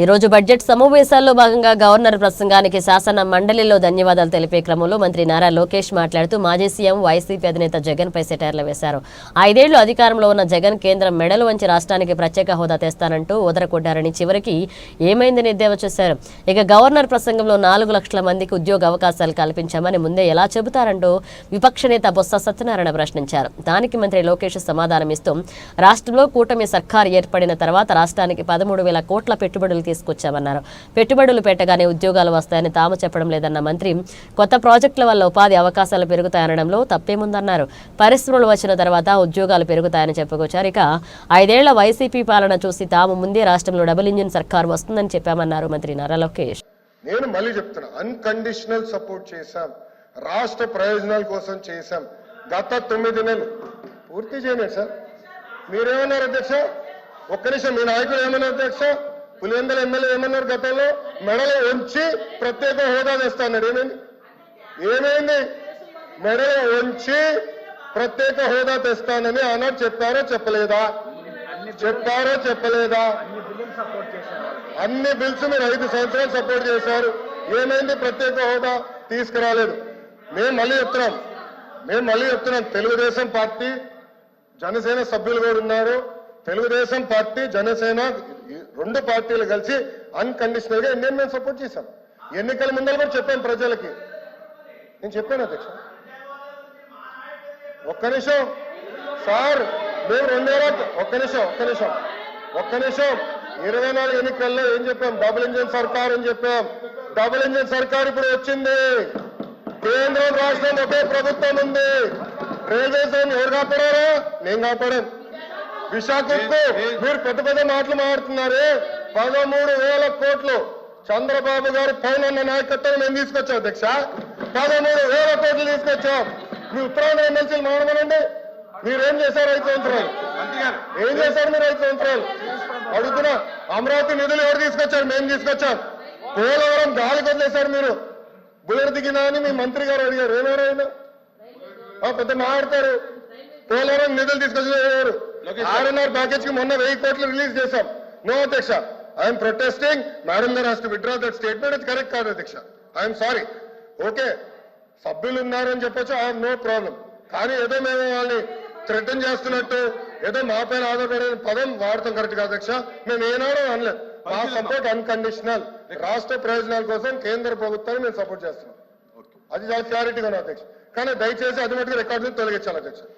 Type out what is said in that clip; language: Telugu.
ఈ రోజు బడ్జెట్ సమావేశాల్లో భాగంగా గవర్నర్ ప్రసంగానికి శాసన మండలిలో ధన్యవాదాలు తెలిపే క్రమంలో మంత్రి నారా లోకేష్ మాట్లాడుతూ మాజీ సీఎం వైసీపీ అధినేత జగన్పై సెటైర్లు వేశారు. ఐదేళ్ళు అధికారంలో ఉన్న జగన్ కేంద్రం మెడలు వంచి రాష్ట్రానికి ప్రత్యేక హోదా తెస్తానంటూ ఉదరకొడ్డారని చివరికి ఏమైందని ఎద్దేవా చేశారు. ఇక గవర్నర్ ప్రసంగంలో నాలుగు లక్షల మందికి ఉద్యోగ అవకాశాలు కల్పించామని ముందే ఎలా చెబుతారంటూ విపక్ష నేత బొత్స సత్యనారాయణ ప్రశ్నించారు. దానికి మంత్రి లోకేష్ సమాధానమిస్తూ రాష్ట్రంలో కూటమి సర్కార్ ఏర్పడిన తర్వాత రాష్ట్రానికి పదమూడు వేల కోట్ల పెట్టుబడులు తీసుకొచ్చామన్నారు. పెట్టుబడులు పెట్టగానే ఉద్యోగాలు వస్తాయని తాము చెప్పడం లేదన్న మంత్రి కొత్త ప్రాజెక్టుల వల్ల ఉపాధి అవకాశాలు పెరుగుతాయనడంలో తప్పేముందన్నారు. పరిశ్రమలు వచ్చిన తర్వాత ఉద్యోగాలు పెరుగుతాయని చెప్పుకొచ్చారు. ఇక ఐదేళ్ళ వైసీపీ పాలన చూసి తాము ముందే రాష్ట్రంలో డబుల్ ఇంజిన్ సర్కార్ వస్తుందని చెప్పామన్నారు మంత్రి నారా లోకేష్. నేను మళ్ళీ చెప్తున్నా అన్కండిషనల్ సపోర్ట్ చేశాం. రాష్ట్ర ప్రయోజనాల కోసం చేశాం. గత తొమ్మిది నెలలు. పూర్తి చేయలేదు సార్. మీరేమన్నారు అధ్యక్ష? ఒక్క నిమిషం మీ నాయకులు ఏమన్నారు అధ్యక్ష? పులివెందల ఎమ్మెల్యే ఏమన్నారు గతంలో? మెడలో ఉంచి ప్రత్యేక హోదా తెస్తాడు ఏమైంది? ఏమైంది? మెడలో ఉంచి ప్రత్యేక హోదా తెస్తానని ఆనాడు చెప్పారో చెప్పలేదా? చెప్పారో చెప్పలేదా? అన్ని బిల్స్ మీరు ఐదు సంవత్సరాలు సపోర్ట్ చేశారు. ఏమైంది? ప్రత్యేక హోదా తీసుకురాలేదు. మేము మళ్ళీ చెప్తున్నాం. మేము మళ్ళీ చెప్తున్నాం. తెలుగుదేశం పార్టీ జనసేన సభ్యులు కూడా ఉన్నారు. తెలుగుదేశం పార్టీ జనసేన రెండు పార్టీలు కలిసి అన్కండిషనల్గా ఇండియన్ మేము సపోర్ట్ చేశాం. ఎన్నికల ముందర కూడా చెప్పాను ప్రజలకి. నేను చెప్పాను అధ్యక్ష. ఒక్క నిమిషం. సార్ మేము రెండేళ్ళ ఒక్క నిమిషం ఒక్క నిమిషం. ఒక్క నిమిషం. ఇరవై నాలుగు ఎన్నికల్లో ఏం చెప్పాం? డబుల్ ఇంజిన్ సర్కార్ అని చెప్పాం. డబుల్ ఇంజిన్ సర్కార్ ఇప్పుడు వచ్చింది. కేంద్రం రాష్ట్రం ఒకే ప్రభుత్వం ఉంది. రైల్వే జోన్ ఎవరు కాపాడారా? నేను కాపాడాను. విశాఖకు మీరు పెద్ద పెద్ద మాటలు మాట్లాడుతున్నారే. పదమూడు వేల కోట్లు. చంద్రబాబు గారు పైన నాయకత్వం మేము తీసుకొచ్చాం అధ్యక్ష. పదమూడు వేల కోట్లు తీసుకొచ్చాం. మీ ఉత్తరాంధ్ర ఎమ్మెల్సీలు మాడమనండి మీరేం చేశారు ఐదు సంవత్సరాలు ఏం చేశారు మీరు ఐదు సంవత్సరాలు అడుగుతున్నా అమరావతి నిధులు ఎవరు తీసుకొచ్చారు? మేము తీసుకొచ్చాం. పోలవరం గాలికి వదిలేశారు మీరు. బుల్లెట్ దిగినా అని మీ మంత్రి గారు అడిగారు. ఏమన్నారు ఆయన. పెద్ద మాట్లాడతారు. పోలవరం నిధులు తీసుకొచ్చారు. ఆర్ఎన్ఆర్ ప్యాకేజ్కి మొన్న వెయ్యి కోట్లు రిలీజ్ చేశాం. నో అధ్యక్ష. ఐఎమ్ ప్రొటెస్టింగ్ మేడం గారు has to withdraw that statement అది కరెక్ట్ కాదు అధ్యక్ష. ఐఎమ్ సారీ ఓకే సభ్యులు ఉన్నారని చెప్పొచ్చు. ఐ నో ప్రాబ్లం కానీ ఏదో మేము వాళ్ళని థ్రెటన్ చేస్తున్నట్టు ఏదో మా పైన ఆధారపడే పదం వాడతాం. కరెక్ట్ కాదు అధ్యక్ష. మేము ఏనాడో అనలేదు మా సపోర్ట్ అన్కండిషనల్ రాష్ట్ర ప్రయోజనాల కోసం కేంద్ర ప్రభుత్వాన్ని మేము సపోర్ట్ చేస్తున్నాం. అది చాలా క్లారిటీగా ఉంది అధ్యక్ష. కానీ దయచేసి అది మటుకు రికార్డు తొలగించాలి అధ్యక్ష.